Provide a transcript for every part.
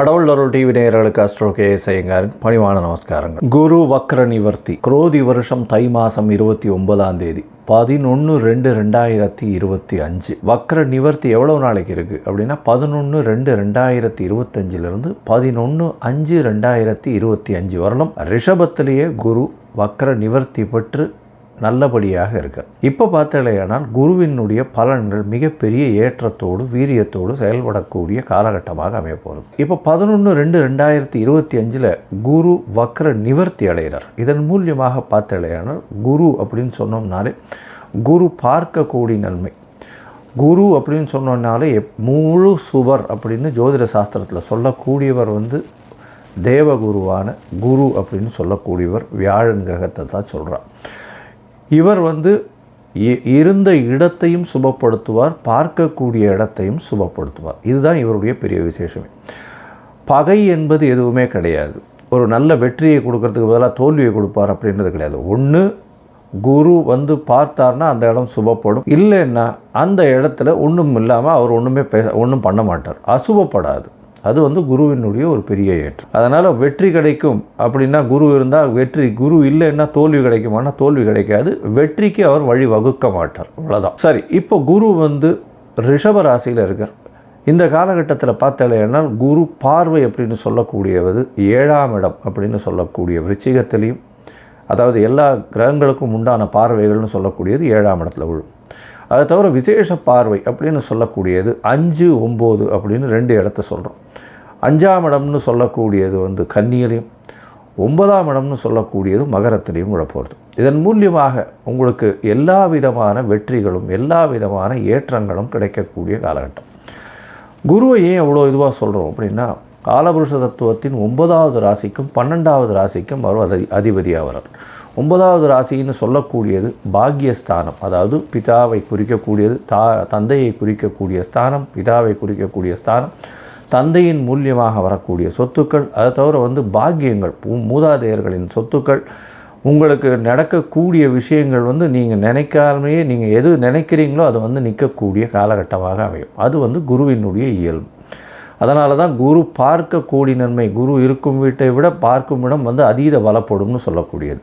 கடவுள் அருள் டிவி நேயர்களுக்கு அஸ்ட்ரோ கே செய்யுங்காரின் பணிவான நமஸ்காரங்கள். குரு வக்ர நிவர்த்தி குரோதி வருஷம் தை மாதம் இருபத்தி ஒன்பதாம் தேதி பதினொன்று ரெண்டு ரெண்டாயிரத்தி இருபத்தி அஞ்சு. வக்ர நிவர்த்தி எவ்வளோ நாளைக்கு இருக்குது அப்படின்னா பதினொன்று ரெண்டு ரெண்டாயிரத்தி இருபத்தஞ்சிலிருந்து பதினொன்று அஞ்சு ரெண்டாயிரத்தி இருபத்தி அஞ்சு வரலும் ரிஷபத்திலேயே குரு வக்ர நிவர்த்தி பெற்று நல்லபடியாக இருக்க. இப்போ பார்த்தாலேயானால் குருவினுடைய பலன்கள் மிகப்பெரிய ஏற்றத்தோடு வீரியத்தோடு செயல்படக்கூடிய காலகட்டமாக அமைய போகிறது இப்போ பதினொன்று ரெண்டு ரெண்டாயிரத்தி இருபத்தி அஞ்சில் குரு வக்ர நிவர்த்தி அடைகிறார். இதன் மூலியமாக பார்த்தாலேயானால் குரு அப்படின்னு சொன்னோம்னாலே குரு பார்க்கக்கூடிய நன்மை. குரு அப்படின்னு சொன்னோம்னாலே எப்- முழு சுவர் அப்படின்னு ஜோதிட சாஸ்திரத்தில் சொல்லக்கூடியவர் வந்து தேவகுருவான குரு அப்படின்னு சொல்லக்கூடியவர் வியாழன் கிரகத்தை தான் சொல்கிறார் இவர் வந்து இ- இருந்த இடத்தையும் சுபப்படுத்துவார் பார்க்கக்கூடிய இடத்தையும் சுபப்படுத்துவார். இதுதான் இவருடைய பெரிய விசேஷமே. பகை என்பது எதுவுமே கிடையாது. ஒரு நல்ல வெற்றியை கொடுக்கறதுக்கு பதிலாக தோல்வியை கொடுப்பார் அப்படின்றது கிடையாது. ஒன்று குரு வந்து பார்த்தார்னா அந்த இடம் சுபப்படும். இல்லைன்னா அந்த இடத்துல ஒன்றும் இல்லாமல் அவர் ஒன்றுமே பேச ஒன்றும் பண்ண மாட்டார். அசுபப்படாது. அது வந்து குருவினுடைய ஒரு பெரிய ஏற்றம். அதனால் வெற்றி கிடைக்கும் அப்படின்னா குரு இருந்தால் வெற்றி குரு இல்லைன்னா தோல்வி கிடைக்குமானா தோல்வி கிடைக்காது. வெற்றிக்கு அவர் வழி வகுக்க மாட்டார். அவ்வளோதான் சரி இப்போ குரு வந்து ரிஷப ராசியில் இருக்கார். இந்த காலகட்டத்தில் பார்த்தாலேனால் குரு பார்வை அப்படின்னு சொல்லக்கூடியவது ஏழாம் இடம் அப்படின்னு சொல்லக்கூடிய விருச்சிகத்திலையும் அதாவது எல்லா கிரகங்களுக்கும் உண்டான பார்வைகள்னு சொல்லக்கூடியது ஏழாம் இடத்துல விழும். அதை தவிர விசேஷ பார்வை அப்படின்னு சொல்லக்கூடியது அஞ்சு ஒம்பது அப்படின்னு ரெண்டு இடத்த சொல்கிறோம் அஞ்சாம் இடம்னு சொல்லக்கூடியது வந்து கன்னியிலையும் ஒன்பதாம் இடம்னு சொல்லக்கூடியது மகரத்திலையும் விழப்போகிறது இதன் மூலியமாக உங்களுக்கு எல்லா விதமான வெற்றிகளும் எல்லா விதமான ஏற்றங்களும் கிடைக்கக்கூடிய காலகட்டம். குருவை ஏன் எவ்வளோ இதுவாக சொல்கிறோம் அப்படின்னா காலபுருஷ தத்துவத்தின் ஒன்பதாவது ராசிக்கும் பன்னெண்டாவது ராசிக்கும் அவர் அதி அதிபதியாக வர்றார். ஒன்பதாவது ராசின்னு சொல்லக்கூடியது பாக்யஸ்தானம் அதாவது பிதாவை குறிக்கக்கூடியது தா தந்தையை குறிக்கக்கூடிய ஸ்தானம் பிதாவை குறிக்கக்கூடிய ஸ்தானம் தந்தையின் மூலியமாக வரக்கூடிய சொத்துக்கள். அதை தவிர வந்து பாக்கியங்கள் மூதாதையர்களின் சொத்துக்கள். உங்களுக்கு நடக்கக்கூடிய விஷயங்கள் வந்து நீங்கள் நினைக்காமையே நீங்கள் எது நினைக்கிறீங்களோ அது வந்து நிற்கக்கூடிய காலகட்டமாக அமையும். அது வந்து குருவினுடைய இயல்பு. அதனால தான் குரு பார்க்க கூடி நன்மை. குரு இருக்கும் வீட்டை விட பார்க்கும் இடம் வந்து அதீத பலப்படும்னு சொல்லக்கூடியது.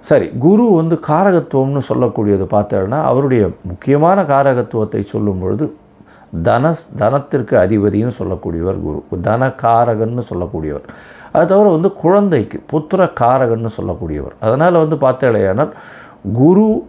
சரி குரு வந்து காரகத்துவம்னு சொல்லக்கூடியது பார்த்தோன்னா அவருடைய முக்கியமான காரகத்துவத்தை சொல்லும் பொழுது தனஸ் தனத்திற்கு அதிபதின்னு சொல்லக்கூடியவர் குரு. தன காரகன்னு சொல்லக்கூடியவர். அது தவிர வந்து குழந்தைக்கு புத்திர காரகன்னு சொல்லக்கூடியவர். அதனால் வந்து பார்த்தேலையானால் குரு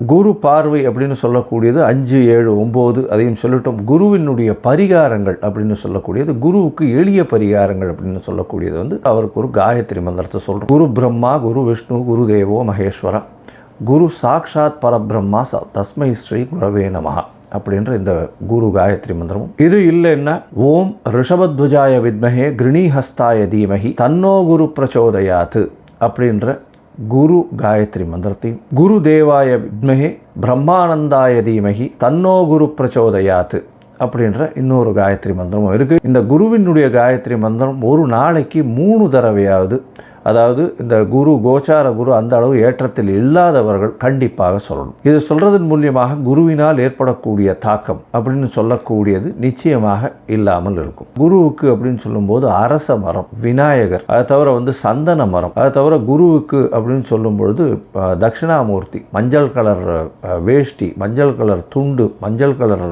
குரு பார்வை அப்படின்னு சொல்லக்கூடியது அஞ்சு ஏழு ஒம்பது அதையும் சொல்லிட்டோம். குருவினுடைய பரிகாரங்கள் அப்படின்னு சொல்லக்கூடியது குருவுக்கு எளிய பரிகாரங்கள் அப்படின்னு சொல்லக்கூடியது வந்து அவருக்கு ஒரு காயத்ரி மந்திரத்தை சொல்கிறோம் குரு பிரம்மா குரு விஷ்ணு குரு தேவோ மகேஸ்வரா. குரு சாக்ஷாத் பரபிரம்மா ச தஸ்மை ஸ்ரீ குரவே நமஹா அப்படின்ற இந்த குரு காயத்ரி மந்திரமும். இது இல்லைன்னா ஓம் ரிஷபத்வஜாய வித்மஹே கிருணிஹஸ்தாய தீமஹி தன்னோ குரு பிரச்சோதயாத் அப்படின்ற குரு காயத்ரி மந்திரத்தையும் குரு தேவாய வித்மகே பிரம்மானந்தாய தீமகி தன்னோ குரு பிரச்சோதயாத்து அப்படின்ற இன்னொரு காயத்ரி மந்திரமும் இருக்குது இந்த குருவினுடைய காயத்ரி மந்திரம் ஒரு நாளைக்கு மூணு தடவையாவது அதாவது இந்த குரு கோச்சார குரு அந்த அளவு ஏற்றத்தில் இல்லாதவர்கள் கண்டிப்பாக சொல்லணும். இது சொல்றதன் மூலியமாக குருவினால் ஏற்படக்கூடிய தாக்கம் அப்படின்னு சொல்லக்கூடியது நிச்சயமாக இல்லாமல் இருக்கும். குருவுக்கு அப்படின்னு சொல்லும்போது அரச மரம் விநாயகர் அதை தவிர வந்து சந்தன மரம் அதை தவிர குருவுக்கு அப்படின்னு சொல்லும் பொழுது தட்சிணாமூர்த்தி மஞ்சள் கலர் வேஷ்டி மஞ்சள் கலர் துண்டு மஞ்சள் கலர்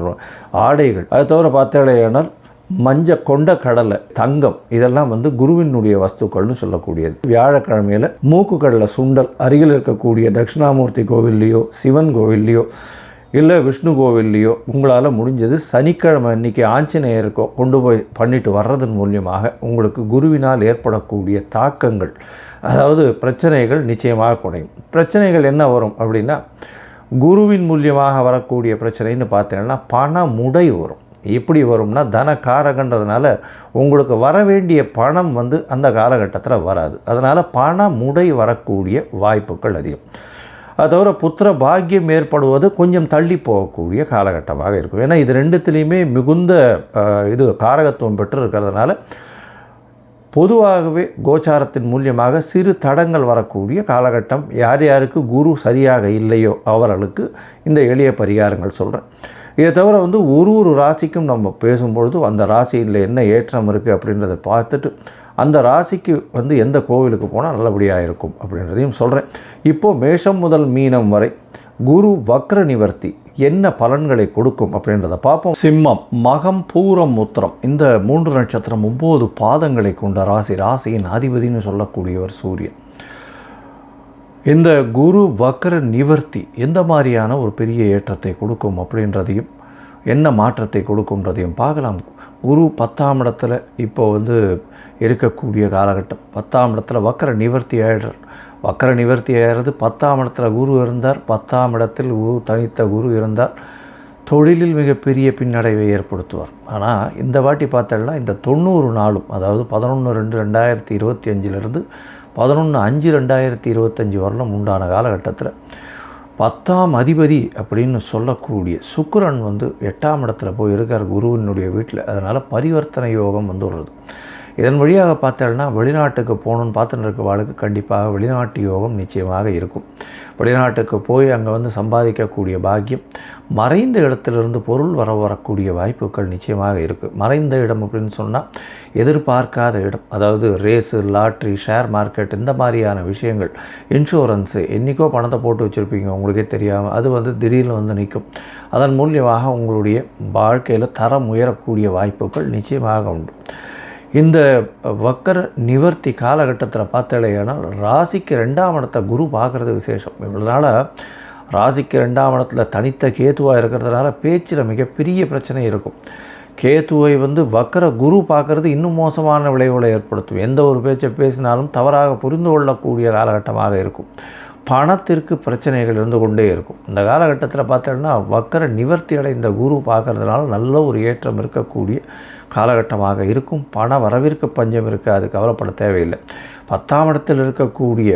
ஆடைகள் அதை தவிர பார்த்தேனால் மஞ்ச கொண்ட கடலை தங்கம் இதெல்லாம் வந்து குருவினுடைய வஸ்துக்கள்னு சொல்லக்கூடியது. வியாழக்கிழமையில் மூக்கு கடலை சுண்டல் அருகில் இருக்கக்கூடிய தட்சிணாமூர்த்தி கோவில்லையோ சிவன் கோவில்லையோ இல்லை விஷ்ணு கோவில்லையோ உங்களால் முடிஞ்சது சனிக்கிழமை அன்னைக்கு ஆஞ்சநேயருக்கோ கொண்டு போய் பண்ணிட்டு வர்றதன் மூலியமாக உங்களுக்கு குருவினால் ஏற்படக்கூடிய தாக்கங்கள் அதாவது பிரச்சனைகள் நிச்சயமாக குறையும். பிரச்சனைகள் என்ன வரும் அப்படின்னா குருவின் மூலியமாக வரக்கூடிய பிரச்சனைன்னு பார்த்தீங்கன்னா பண முடை வரும். எப்படி வரும்னா தன காரகன்றதுனால உங்களுக்கு வர வேண்டிய பணம் வந்து அந்த காலகட்டத்தில் வராது. அதனால் பண முடை வரக்கூடிய வாய்ப்புகள் அதிகம். அது தவிர புத்திர பாக்கியம் ஏற்படுவது கொஞ்சம் தள்ளி போகக்கூடிய காலகட்டமாக இருக்கும். ஏன்னா இது ரெண்டுத்துலேயுமே மிகுந்த இது காரகத்துவம் பெற்று இருக்கிறதுனால பொதுவாகவே கோச்சாரத்தின் மூலியமாக சிறு தடங்கள் வரக்கூடிய காலகட்டம். யார் யாருக்கு குரு சரியாக இல்லையோ அவர்களுக்கு இந்த எளிய பரிகாரங்கள் சொல்கிறேன் இதை தவிர வந்து ஒரு ஒரு ராசிக்கும் நம்ம பேசும்பொழுது அந்த ராசியில் என்ன ஏற்றம் இருக்குது அப்படின்றத பார்த்துட்டு அந்த ராசிக்கு வந்து எந்த கோவிலுக்கு போனால் நல்லபடியாக இருக்கும் அப்படின்றதையும் சொல்கிறேன் இப்போது மேஷம் முதல் மீனம் வரை குரு வக்ர நிவர்த்தி என்ன பலன்களை கொடுக்கும் அப்படின்றத பார்ப்போம். சிம்மம் மகம் பூரம் உத்திரம் இந்த மூன்று நட்சத்திரம் ஒம்பது பாதங்களை கொண்ட ராசி. ராசியின் அதிபதினு சொல்லக்கூடியவர் சூரியன். இந்த குரு வக்ர நிவர்த்தி எந்த மாதிரியான ஒரு பெரிய ஏற்றத்தை கொடுக்கும் அப்படின்றதையும் என்ன மாற்றத்தை கொடுக்கும்ன்றதையும் பார்க்கலாம். குரு பத்தாம் இடத்துல இப்போ வந்து இருக்கக்கூடிய காலகட்டம். பத்தாம் இடத்துல வக்கர நிவர்த்தி ஆயிடுறார். வக்கர நிவர்த்தி ஆகிறது பத்தாம் இடத்துல குரு இருந்தார். பத்தாம் இடத்தில் குரு தனித்த குரு இருந்தார். தொழிலில் மிகப்பெரிய பின்னடைவை ஏற்படுத்துவார். ஆனால் இந்த வாட்டி பார்த்தோம்னா இந்த தொண்ணூறு நாளும் அதாவது பதினொன்று ரெண்டு ரெண்டாயிரத்தி இருபத்தி அஞ்சிலிருந்து பதினொன்று அஞ்சு ரெண்டாயிரத்தி இருபத்தஞ்சி வருடம் உண்டான காலகட்டத்தில் பத்தாம் அதிபதி அப்படின்னு சொல்லக்கூடிய சுக்கரன் வந்து எட்டாம் இடத்துல போய் இருக்கார் குருவினுடைய வீட்டில். அதனால் பரிவர்த்தனை யோகம் வந்து வருது இதன் வழியாக பார்த்தோம்னா வெளிநாட்டுக்கு போகணுன்னு பார்த்துட்டு வாழ்க்கை கண்டிப்பாக வெளிநாட்டு யோகம் நிச்சயமாக இருக்கும். வெளிநாட்டுக்கு போய் அங்கே வந்து சம்பாதிக்கக்கூடிய பாக்கியம் மறைந்த இடத்திலிருந்து பொருள் வர வரக்கூடிய வாய்ப்புகள் நிச்சயமாக இருக்குது மறைந்த இடம் அப்படின்னு சொன்னால் எதிர்பார்க்காத இடம் அதாவது ரேஸு லாட்ரி ஷேர் மார்க்கெட் இந்த மாதிரியான விஷயங்கள் இன்சூரன்ஸு என்றைக்கோ பணத்தை போட்டு வச்சுருப்பீங்க உங்களுக்கே தெரியாமல் அது வந்து திடீர்னு வந்து நிற்கும் அதன் மூலியமாக உங்களுடைய வாழ்க்கையில் தரம் உயரக்கூடிய வாய்ப்புகள் நிச்சயமாக உண்டு. இந்த வக்கர நிவர்த்தி காலகட்டத்தில் பார்த்தலையானால் ராசிக்கு ரெண்டாம் இடத்த குரு பார்க்குறது விசேஷம். இவ்வளோனால ராசிக்கு ரெண்டாம் இடத்துல தனித்த கேத்துவாக இருக்கிறதுனால பேச்சில் மிகப்பெரிய பிரச்சனை இருக்கும். கேத்துவை வந்து வக்கர குரு பார்க்குறது இன்னும் மோசமான விளைவுகளை ஏற்படுத்தும். எந்த ஒரு பேச்சை பேசினாலும் தவறாக புரிந்து கொள்ளக்கூடிய காலகட்டமாக இருக்கும். பணத்திற்கு பிரச்சனைகள் இருந்து கொண்டே இருக்கும். இந்த காலகட்டத்தில் பார்த்தோம்னா வக்கர நிவர்த்தி அடைந்த குரு பார்க்கறதுனால நல்ல ஒரு ஏற்றம் இருக்கக்கூடிய காலகட்டமாக இருக்கும். பண வரவிற்கு பஞ்சம் இருக்காது கவலைப்பட தேவையில்லை. பத்தாம் இடத்தில் இருக்கக்கூடிய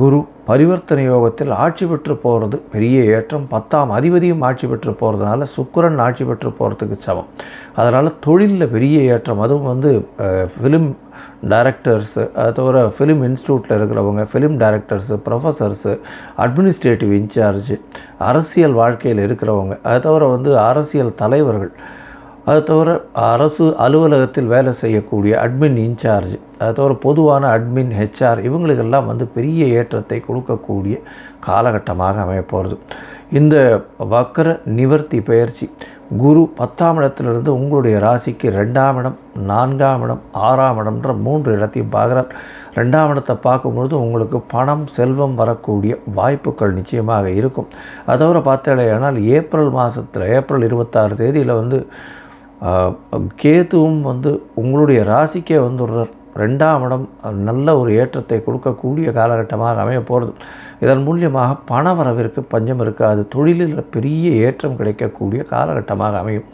குரு பரிவர்த்தனை யோகத்தில் ஆட்சி பெற்று போகிறது பெரிய ஏற்றம். பத்தாம் அதிபதியும் ஆட்சி பெற்று போகிறதுனால சுக்கரன் ஆட்சி பெற்று போகிறதுக்கு சமம். அதனால் தொழிலில் பெரிய ஏற்றம். அதுவும் வந்து ஃபிலிம் டைரக்டர்ஸு அது தவிர ஃபிலிம் இன்ஸ்டியூட்டில் இருக்கிறவங்க film directors professors administrative incharge அரசியல் வாழ்க்கையில் இருக்கிறவங்க அது தவிர வந்து அரசியல் தலைவர்கள் அது தவிர அரசு அலுவலகத்தில் வேலை செய்யக்கூடிய அட்மின் இன்சார்ஜ் அது தவிர பொதுவான அட்மின் ஹெச்ஆர் இவங்களுக்கெல்லாம் வந்து பெரிய ஏற்றத்தை கொடுக்கக்கூடிய காலகட்டமாக அமையப்போகிறது இந்த வக்கர நிவர்த்தி பயிற்சி குரு பத்தாம் இடத்திலிருந்து உங்களுடைய ராசிக்கு ரெண்டாம் இடம் நான்காம் இடம் ஆறாம் இடம்ன்ற மூன்று இடத்தையும் பார்க்குறார். ரெண்டாம் இடத்தை பார்க்கும்பொழுது உங்களுக்கு பணம் செல்வம் வரக்கூடிய வாய்ப்புகள் நிச்சயமாக இருக்கும். அதோட தவிர பார்த்தாலேயானால் ஏப்ரல் மாதத்தில் ஏப்ரல் இருபத்தாறு தேதியில் வந்து ஆஹ், கேதுவும் வந்து உங்களுடைய ராசிக்கே வந்துடுறார். ரெண்டாம் இடம் நல்ல ஒரு ஏற்றத்தை கொடுக்கக்கூடிய காலகட்டமாக அமைய போகிறது இதன் மூலியமாக பண வரவிற்கு பஞ்சம் இருக்காது. தொழிலில் பெரிய ஏற்றம் கிடைக்கக்கூடிய காலகட்டமாக அமையும்.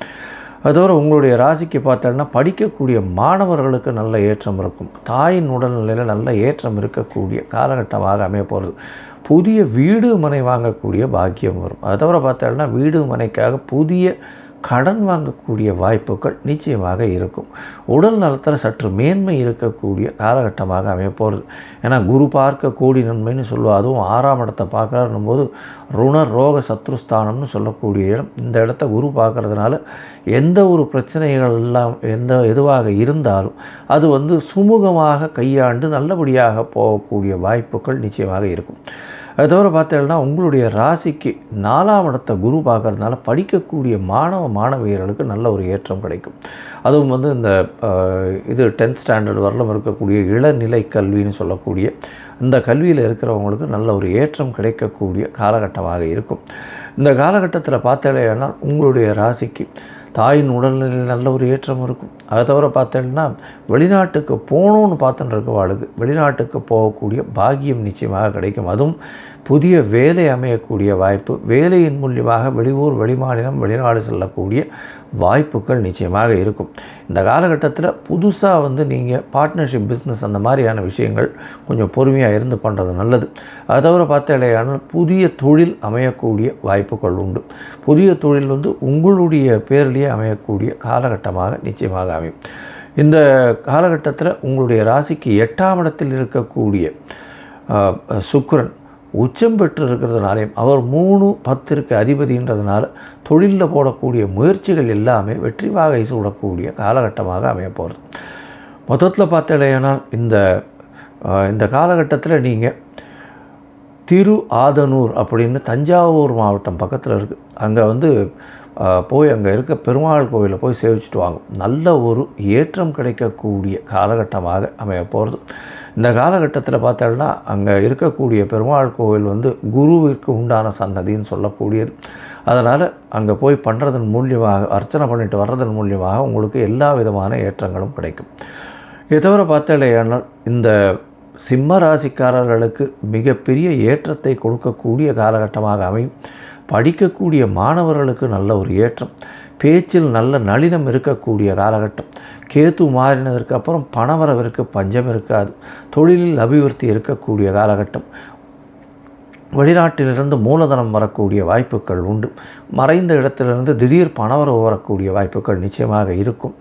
அதோட உங்களுடைய ராசிக்கு பார்த்தோன்னா படிக்கக்கூடிய மாணவர்களுக்கு நல்ல ஏற்றம் இருக்கும். தாயின் உடல்நிலையில் நல்ல ஏற்றம் இருக்கக்கூடிய காலகட்டமாக அமைய போகிறது புதிய வீடு மனை வாங்கக்கூடிய பாக்கியம் வரும். அதை தவிர பார்த்தோன்னா வீடு மனைக்காக புதிய கடன் வாங்கக்கூடிய வாய்ப்புகள் நிச்சயமாக இருக்கும். உடல் நலத்தில் சற்று மேன்மை இருக்கக்கூடிய காலகட்டமாக அமையப்போகிறது ஏன்னா குரு பார்க்க கூடி நன்மைன்னு சொல்லுவோம் அதுவும் ஆறாம் இடத்தை பார்க்கறனும் போது ருண ரோக சத்ருஸ்தானம்னு சொல்லக்கூடிய இடம். இந்த இடத்த குரு பார்க்கறதுனால எந்த ஒரு பிரச்சனைகள் எல்லாம் எந்த எதுவாக இருந்தாலும் அது வந்து சுமூகமாக கையாண்டு நல்லபடியாக போகக்கூடிய வாய்ப்புகள் நிச்சயமாக இருக்கும். அது தவிர பார்த்தீங்கன்னா உங்களுடைய ராசிக்கு நாலாம் இடத்த குரு பார்க்கறதுனால படிக்கக்கூடிய மாணவ மாணவியர்களுக்கு நல்ல ஒரு ஏற்றம் கிடைக்கும். அதுவும் வந்து இந்த இது டென்த் ஸ்டாண்டர்ட் வரலும் இருக்கக்கூடிய இளநிலை கல்வின்னு சொல்லக்கூடிய இந்த கல்வியில் இருக்கிறவங்களுக்கு நல்ல ஒரு ஏற்றம் கிடைக்கக்கூடிய காலகட்டமாக இருக்கும். இந்த காலகட்டத்தில் பார்த்தேன்னா உங்களுடைய ராசிக்கு தாயின் உடல்நிலையில் நல்ல ஒரு ஏற்றம் இருக்கும். அதை தவிர பார்த்தேன்னா வெளிநாட்டுக்கு போகணுன்னு பார்த்துட்டு இருக்கவாளுக்கு வெளிநாட்டுக்கு போகக்கூடிய பாக்கியம் நிச்சயமாக கிடைக்கும். அதுவும் புதிய வேலை அமையக்கூடிய வாய்ப்பு வேலையின் மூலியமாக வெளியூர் வெளிமாநிலம் வெளிநாடு செல்லக்கூடிய வாய்ப்புகள் நிச்சயமாக இருக்கும். இந்த காலகட்டத்தில் புதுசாக வந்து நீங்கள் பார்ட்னர்ஷிப் பிஸ்னஸ் அந்த மாதிரியான விஷயங்கள் கொஞ்சம் பொறுமையாக இருந்து பண்ணுறது நல்லது. அதை தவிர பார்த்தாலேயானால் புதிய தொழில் அமையக்கூடிய வாய்ப்புகள் உண்டு. புதிய தொழில் வந்து உங்களுடைய பேர்லேயே அமையக்கூடிய காலகட்டமாக நிச்சயமாக அமையும். இந்த காலகட்டத்தில் உங்களுடைய ராசிக்கு எட்டாம் இடத்தில் இருக்கக்கூடிய சுக்கரன் உச்சம் பெற்று இருக்கிறதுனாலையும் அவர் மூணு பத்திற்கு அதிபதின்றதுனால தொழிலில் போடக்கூடிய முயற்சிகள் எல்லாமே வெற்றி வாகை சூடக்கூடிய காலகட்டமாக அமைய போகிறது மொத்தத்தில் பார்த்தீங்கன்னா இந்த இந்த காலகட்டத்தில் நீங்கள் திரு ஆதனூர் அப்படின்னு தஞ்சாவூர் மாவட்டம் பக்கத்தில் இருக்குது அங்கே வந்து போய் அங்கே இருக்க பெருமாள் கோவிலில் போய் சேவிச்சுட்டு வாங்க. நல்ல ஒரு ஏற்றம் கிடைக்கக்கூடிய காலகட்டமாக அமைய போகிறது இந்த காலகட்டத்தில் பார்த்தோம்னா அங்கே இருக்கக்கூடிய பெருமாள் கோவில் வந்து குருவிற்கு உண்டான சன்னதின்னு சொல்லக்கூடியது. அதனால் அங்கே போய் பண்ணுறதன் மூலியமாக அர்ச்சனை பண்ணிட்டு வர்றதன் மூலியமாக உங்களுக்கு எல்லா விதமான ஏற்றங்களும் கிடைக்கும். இதை தவிர பார்த்தாலேயானால் இந்த சிம்ம ராசிக்காரர்களுக்கு மிகப்பெரிய ஏற்றத்தை கொடுக்கக்கூடிய காலகட்டமாக அமையும். படிக்கக்கூடிய மாணவர்களுக்கு நல்ல ஒரு ஏற்றம். பேச்சில் நல்ல நளினம் இருக்கக்கூடிய காலகட்டம். கேத்து மாறினதற்கு அப்புறம் பணவரவிற்கு பஞ்சம் இருக்காது. தொழிலில் அபிவிருத்தி இருக்கக்கூடிய காலகட்டம். வெளிநாட்டிலிருந்து மூலதனம் வரக்கூடிய வாய்ப்புகள் உண்டு. மறைந்த இடத்திலிருந்து திடீர் பணவரவு வரக்கூடிய வாய்ப்புகள் நிச்சயமாக இருக்கும்.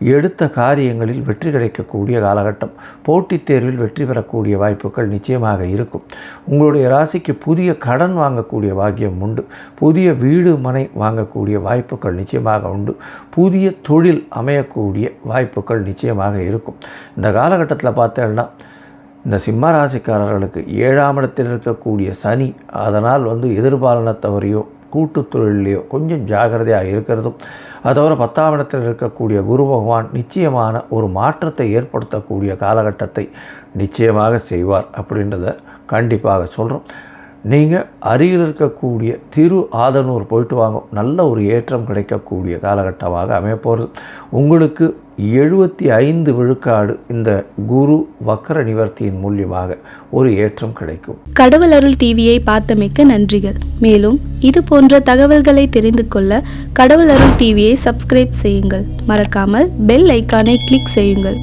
எடுத்த காரியங்களில் வெற்றி கிடைக்கக்கூடிய காலகட்டம். போட்டித் தேர்வில் வெற்றி பெறக்கூடிய வாய்ப்புகள் நிச்சயமாக இருக்கும். உங்களுடைய ராசிக்கு புதிய கடன் வாங்கக்கூடிய பாக்கியம் உண்டு. புதிய வீடு மனை வாங்கக்கூடிய வாய்ப்புகள் நிச்சயமாக உண்டு. புதிய தொழில் அமையக்கூடிய வாய்ப்புகள் நிச்சயமாக இருக்கும். இந்த காலகட்டத்தில் பார்த்தேன்னா இந்த சிம்ம ராசிக்காரர்களுக்கு ஏழாம் இடத்தில் இருக்கக்கூடிய சனி அதனால் வந்து எதிர்பாலனத்தவரையோ கூட்டு தொழிலையோ கொஞ்சம் ஜாகிரதையாக இருக்கிறதும் அது தவிர பத்தாம் இடத்தில் இருக்கக்கூடிய குரு பகவான் நிச்சயமான ஒரு மாற்றத்தை ஏற்படுத்தக்கூடிய காலகட்டத்தை நிச்சயமாக செய்வார் அப்படின்றத கண்டிப்பாக சொல்கிறோம் நீங்கள் அருகில் இருக்கக்கூடிய திரு ஆதனூர் போயிட்டு வாங்க. நல்ல ஒரு ஏற்றம் கிடைக்கக்கூடிய காலகட்டமாக அமையப்போகிறது உங்களுக்கு எழுபத்தி ஐந்து விழுக்காடு இந்த குரு வக்கர நிவர்த்தியின் மூலியமாக ஒரு ஏற்றம் கிடைக்கும். கடவுள் அருள் டிவியை பார்த்தமைக்க நன்றிகள். மேலும் இது போன்ற தகவல்களை தெரிந்து கொள்ள கடவுள் அருள் டிவியை சப்ஸ்கிரைப் செய்யுங்கள். மறக்காமல் பெல் ஐக்கானை கிளிக் செய்யுங்கள்.